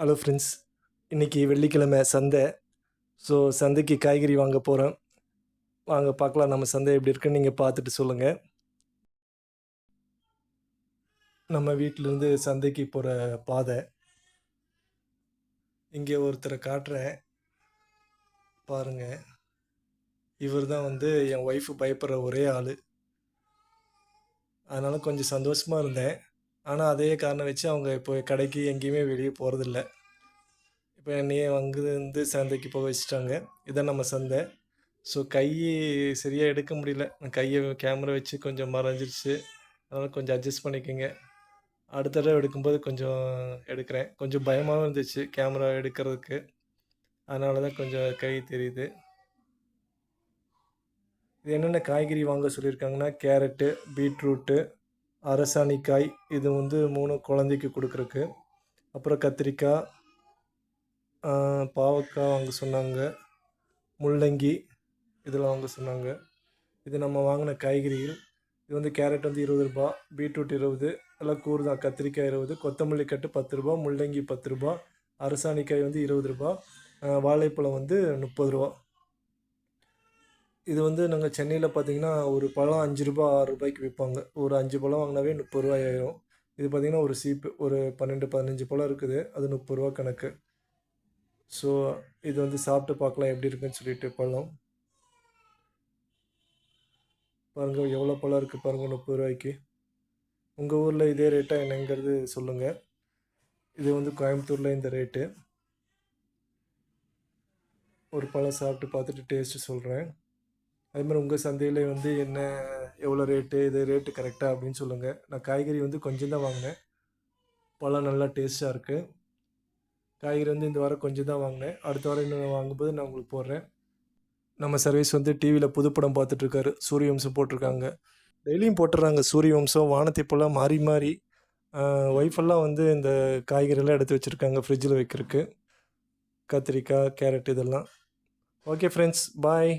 Hello friends இன்றைக்கி வெள்ளிக்கிழமை சந்தை. ஸோ சந்தைக்கு காய்கறி வாங்க போகிறேன் வாங்க பார்க்கலாம் நம்ம சந்தை எப்படி இருக்குன்னு நீங்கள் பார்த்துட்டு சொல்லுங்கள் நம்ம வீட்டிலேருந்து சந்தைக்கு போகிற பாதை. இங்கே ஒருத்தரை காட்டுறேன். பாருங்கள் இவர் தான் வந்து என் ஒய்ஃபு பயப்படுற ஒரே ஆள். அதனால் கொஞ்சம் சந்தோஷமாக இருந்தேன். ஆனால் அதே காரணம் வச்சு அவங்க இப்போ கடைக்கு எங்கேயுமே வெளியே போகிறதில்ல இப்போ என்னையே வந்து வந்து சந்தைக்கு போக வச்சுட்டாங்க. இதான் நம்ம சந்தை. ஸோ கை சரியாக எடுக்க முடியல. கையை கேமரா வச்சு கொஞ்சம் மறைஞ்சிருச்சு. அதனால் கொஞ்சம் அட்ஜஸ்ட் பண்ணிக்கோங்க. அடுத்த தடவை எடுக்கும்போது கொஞ்சம் எடுக்கிறேன். கொஞ்சம் பயமாகவும் இருந்துச்சு கேமரா எடுக்கிறதுக்கு. அதனால தான் கொஞ்சம் கை தெரியுது. இது என்னென்ன காய்கறி வாங்க சொல்லியிருக்காங்கன்னா கேரட்டு பீட்ரூட்டு அரசாணிக்காய் இது வந்து மூணு குழந்தைக்கு கொடுக்குறக்கு. அப்புறம் கத்திரிக்காய் பாவக்காய் வாங்க சொன்னாங்க. முள்ளங்கி இதெல்லாம் வாங்க சொன்னாங்க. இது நம்ம வாங்கின காய்கறிகள். இது வந்து கேரட் வந்து இருபது ரூபா பீட்ரூட் இருபது எல்லாம் கூறு தான் கத்திரிக்காய் இருபது கொத்தமல்லி கட்டு பத்து ரூபா முள்ளங்கி பத்து ரூபா அரசாணிக்காய் வந்து இருபது ரூபா வாழைப்பழம் வந்து முப்பது ரூபா. இது வந்து நாங்கள் சென்னையில் பார்த்தீங்கன்னா ஒரு பழம் அஞ்சு ரூபா ஆறு ரூபாய்க்கு விற்பாங்க ஒரு அஞ்சு பழம் வாங்கினாவே முப்பது ரூபாய் ஆயிரும். இது பார்த்தீங்கன்னா ஒரு சீப்பு ஒரு பன்னெண்டு பதினஞ்சு பழம் இருக்குது. அது முப்பது ரூபா கணக்கு. ஸோ இது வந்து சாப்பிட்டு பார்க்கலாம் எப்படி இருக்குன்னு சொல்லிட்டு பழம். பாருங்கள் எவ்வளோ பழம் இருக்குது பாருங்கள் முப்பது ரூபாய்க்கு. உங்கள் ஊரில் இதே ரேட்டாக என்னங்கிறது சொல்லுங்கள் இது வந்து கோயம்புத்தூரில் இந்த ரேட்டு ஒரு பழம் சாப்பிட்டு பார்த்துட்டு டேஸ்ட்டு சொல்கிறேன் அதே மாதிரி உங்கள் சந்தையில் வந்து என்ன எவ்வளோ ரேட்டு இது ரேட்டு கரெக்டாக அப்படின்னு சொல்லுங்கள் நான் காய்கறி வந்து கொஞ்சம் தான் வாங்கினேன். பழம் நல்லா டேஸ்ட்டாக இருக்குது காய்கறி வந்து இந்த வாரம் கொஞ்சம் தான் வாங்கினேன். அடுத்த வாரம் இன்னும் வாங்கும்போது நான் உங்களுக்கு போடுறேன். நம்ம சர்வீஸ் வந்து டிவியில் புதுப்படம் பார்த்துட்ருக்காரு சூரிய வம்சம் போட்டிருக்காங்க. டெய்லியும் போட்டுடுறாங்க சூரிய வம்சம் வானத்தை போலாம் மாறி மாறி. ஒய்ஃபெல்லாம் வந்து இந்த காய்கறியெல்லாம் எடுத்து வச்சுருக்காங்க. ஃப்ரிட்ஜில் வைக்கிறதுக்கு. கத்திரிக்காய் கேரட் இதெல்லாம். Okay friends bye